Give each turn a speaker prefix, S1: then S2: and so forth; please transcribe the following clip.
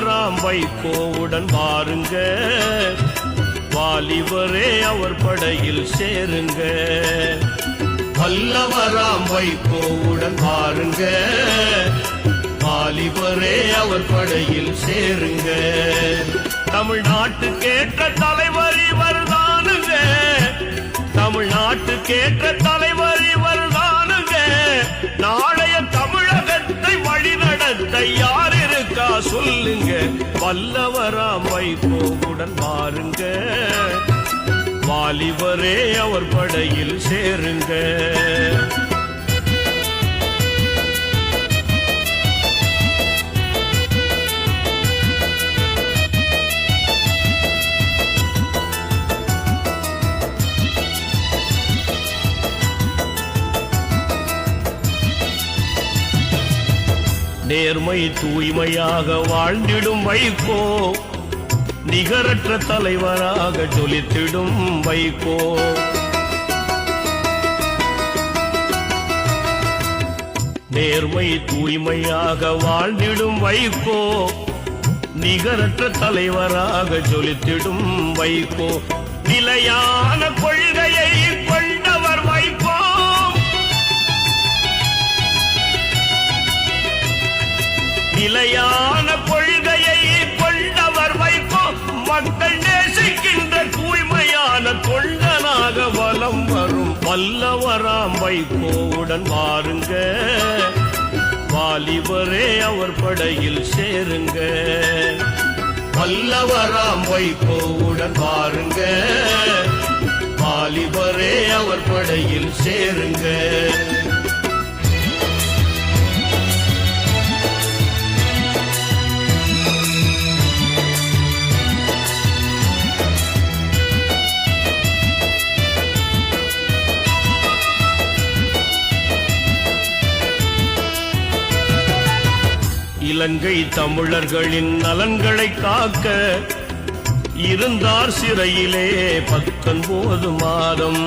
S1: ஆறாம் வைகோவுடன் பாருங்க வாலிபரே அவர் படையில் சேருங்க. வல்லவராம் வைகோவுடன் பாருங்க வாலிபரே அவர் படையில் சேருங்க. தமிழ்நாட்டுக்கேற்ற தலைவர் இவர் தானுங்க. தமிழ்நாட்டுக்கேற்ற தலைவர் இவர் தானுங்க. நாடு சொல்லுங்க. வல்லவராம் வைகோவுடன் மாறுங்க வாலிபரே அவர் படையில் சேருங்க. நேர்மை தூய்மையாக வாழ்ந்திடும் வைகோ. நிகரற்ற தலைவராக ஜொலித்திடும் வைகோ. நேர்மை தூய்மையாக வாழ்ந்திடும் வைகோ. நிகரற்ற தலைவராக ஜொலித்திடும் வைகோ. நிலையான கொள்கை நிலையான கொள்கையை கொண்டவர் வைப்போ மக்கள் நேசிக்கின்ற தூய்மையான தொண்டனாக வலம் வரும் வல்லவராம் வைகோவுடன் வாருங்க. வாலிபரே அவர் படையில் சேருங்க. வல்லவராம் வைகோவுடன் வாருங்க. வாலிபரே அவர் படையில் சேருங்க. இலங்கை தமிழர்களின் நலன்களை காக்க இருந்தார் சிறையிலே பத்தொன்பது மாதம்.